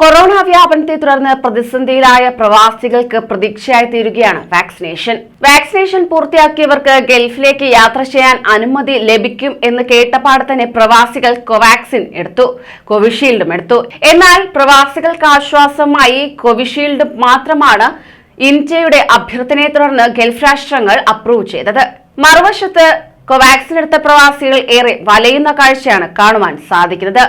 Corona വ്യാപനത്തെ തുടർന്ന് പ്രതിസന്ധിയിലായ പ്രവാസികൾക്ക് പ്രതീക്ഷയായി തീരുകയാണ് വാക്സിനേഷൻ. വാക്സിനേഷൻ പൂർത്തിയാക്കിയവർക്ക് ഗൾഫിലേക്ക് യാത്ര ചെയ്യാൻ അനുമതി ലഭിക്കും എന്ന് കേട്ടപാട് തന്നെ പ്രവാസികൾ കോവാക്സിൻ എടുത്തു കോവിഷീൽഡും എടുത്തു. എന്നാൽ പ്രവാസികൾക്ക് ആശ്വാസമായി കോവിഷീൽഡ് മാത്രമാണ് ഇന്ത്യയുടെ അഭ്യർത്ഥനയെ തുടർന്ന് ഗൾഫ് രാഷ്ട്രങ്ങൾ അപ്രൂവ് ചെയ്തത്. മറുവശത്ത് കോവാക്സിൻ എടുത്ത പ്രവാസികൾ ഏറെ വലയുന്ന കാഴ്ചയാണ് കാണുവാൻ സാധിക്കുന്നത്.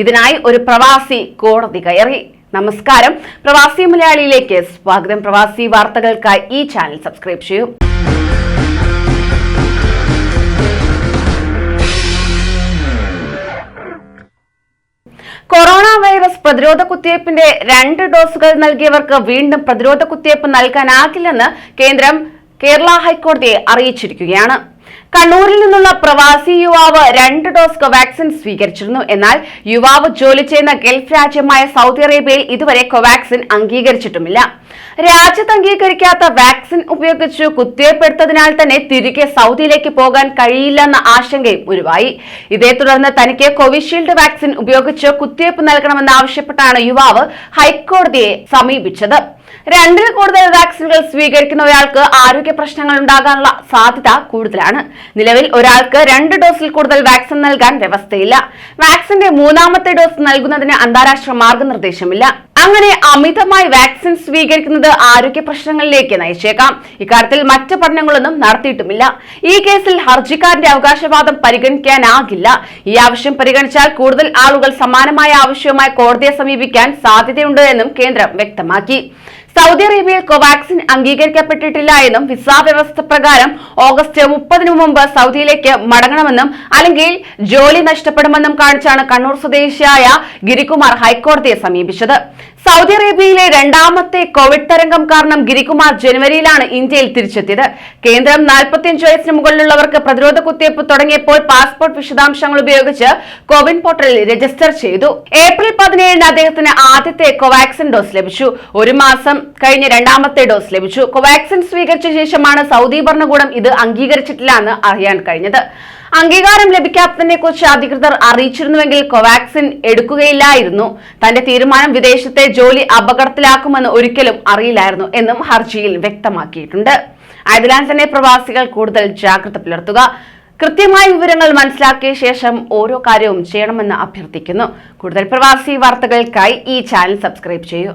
ഇതിനായി ഒരു പ്രവാസി കോടതി കയറി. നമസ്കാരം. പ്രവാസി മലയാളിയിലേക്ക് സ്വാഗതം. പ്രവാസി വാർത്തകൾക്കായി ഈ ചാനൽ സബ്സ്ക്രൈബ് ചെയ്യൂ. കൊറോണ വൈറസ് പ്രതിരോധ കുത്തിവയ്പ്പിന്റെ രണ്ട് ഡോസുകൾ നൽകിയവർക്ക് വീണ്ടും പ്രതിരോധ കുത്തിവയ്പ്പ് നൽകാനാകില്ലെന്ന് കേന്ദ്രം കേരള ഹൈക്കോടതിയെ അറിയിച്ചിരിക്കുകയാണ്. കണ്ണൂരിൽ നിന്നുള്ള പ്രവാസി യുവാവ് രണ്ട് ഡോസ് കോവാക്സിൻ സ്വീകരിച്ചിരുന്നു. എന്നാൽ യുവാവ് ജോലി ചെയ്യുന്ന ഗൾഫ് രാജ്യമായ സൗദി അറേബ്യയിൽ ഇതുവരെ കോവാക്സിൻ അംഗീകരിച്ചിട്ടുമില്ല. രാജ്യത്ത് അംഗീകരിക്കാത്ത വാക്സിൻ ഉപയോഗിച്ച് കുത്തിവയ്പ്പെടുത്തതിനാൽ തന്നെ തിരികെ സൗദിയിലേക്ക് പോകാൻ കഴിയില്ലെന്ന ആശങ്കയും ഉരുവായി. ഇതേ തുടർന്ന് തനിക്ക് കോവിഷീൽഡ് വാക്സിൻ ഉപയോഗിച്ച് കുത്തിവയ്പ് നൽകണമെന്നാവശ്യപ്പെട്ടാണ് യുവാവ് ഹൈക്കോടതിയെ സമീപിച്ചത്. രണ്ടിൽ കൂടുതൽ വാക്സിനുകൾ സ്വീകരിക്കുന്ന ഒരാൾക്ക് ആരോഗ്യ പ്രശ്നങ്ങൾ ഉണ്ടാകാനുള്ള സാധ്യത കൂടുതലാണ്. നിലവിൽ ഒരാൾക്ക് രണ്ട് ഡോസിൽ കൂടുതൽ വാക്സിൻ നൽകാൻ വ്യവസ്ഥയില്ല. വാക്സിന്റെ മൂന്നാമത്തെ ഡോസ് നൽകുന്നതിന് അന്താരാഷ്ട്ര മാർഗനിർദ്ദേശമില്ല. അങ്ങനെ അമിതമായി വാക്സിൻ സ്വീകരിക്കുന്നത് ആരോഗ്യ പ്രശ്നങ്ങളിലേക്ക് നയിച്ചേക്കാം. ഇക്കാര്യത്തിൽ മറ്റ് പഠനങ്ങളൊന്നും നടത്തിയിട്ടുമില്ല. ഈ കേസിൽ ഹർജിക്കാരന്റെ അവകാശവാദം പരിഗണിക്കാനാകില്ല. ഈ ആവശ്യം പരിഗണിച്ചാൽ കൂടുതൽ ആളുകൾ സമാനമായ ആവശ്യവുമായി കോടതിയെ സമീപിക്കാൻ സാധ്യതയുണ്ട് എന്നും കേന്ദ്രം വ്യക്തമാക്കി. സൗദി അറേബ്യയിൽ കോവാക്സിൻ അംഗീകരിക്കപ്പെട്ടിട്ടില്ല എന്നും വിസ വ്യവസ്ഥ പ്രകാരം ഓഗസ്റ്റ് മുപ്പതിനു മുമ്പ് സൗദിയിലേക്ക് മടങ്ങണമെന്നും അല്ലെങ്കിൽ ജോലി നഷ്ടപ്പെടുമെന്നും കാണിച്ചാണ് കണ്ണൂർ സ്വദേശിയായ ഗിരികുമാർ ഹൈക്കോടതിയെ സമീപിച്ചത്. സൗദി അറേബ്യയിലെ രണ്ടാമത്തെ കോവിഡ് തരംഗം കാരണം ഗിരികുമാർ ജനുവരിയിലാണ് ഇന്ത്യയിൽ തിരിച്ചെത്തിയത്. കേന്ദ്രം നാൽപ്പത്തിയഞ്ച് വയസ്സിന് മുകളിലുള്ളവർക്ക് പ്രതിരോധ കുത്തിവയ്പ് തുടങ്ങിയപ്പോൾ പാസ്പോർട്ട് വിശദാംശങ്ങൾ ഉപയോഗിച്ച് കോവിൻ പോർട്ടലിൽ രജിസ്റ്റർ ചെയ്തു. ഏപ്രിൽ പതിനേഴിന് അദ്ദേഹത്തിന് ആദ്യത്തെ കോവാക്സിൻ ഡോസ് ലഭിച്ചു. ഒരു മാസം കഴിഞ്ഞ് രണ്ടാമത്തെ ഡോസ് ലഭിച്ചു. കോവാക്സിൻ സ്വീകരിച്ച ശേഷമാണ് സൗദി ഭരണകൂടം ഇത് അംഗീകരിച്ചിട്ടില്ല എന്ന് അറിയാൻ കഴിഞ്ഞത്. അംഗീകാരം ലഭിക്കാത്തതിനെ കുറിച്ച് അധികൃതർ അറിയിച്ചിരുന്നുവെങ്കിൽ കോവാക്സിൻ എടുക്കുകയില്ലായിരുന്നു. തന്റെ തീരുമാനം വിദേശത്തെ ജോലി അപകടത്തിലാക്കുമെന്ന് ഒരിക്കലും അറിയില്ലായിരുന്നു എന്നും ഹർജിയിൽ വ്യക്തമാക്കിയിട്ടുണ്ട്. ആയതിനാൽ തന്നെ പ്രവാസികൾ കൂടുതൽ ജാഗ്രത പുലർത്തുക. കൃത്യമായ വിവരങ്ങൾ മനസ്സിലാക്കിയ ശേഷം ഓരോ കാര്യവും ചെയ്യണമെന്ന് അഭ്യർത്ഥിക്കുന്നു. കൂടുതൽ പ്രവാസി വാർത്തകൾക്കായി ഈ ചാനൽ സബ്സ്ക്രൈബ് ചെയ്യൂ.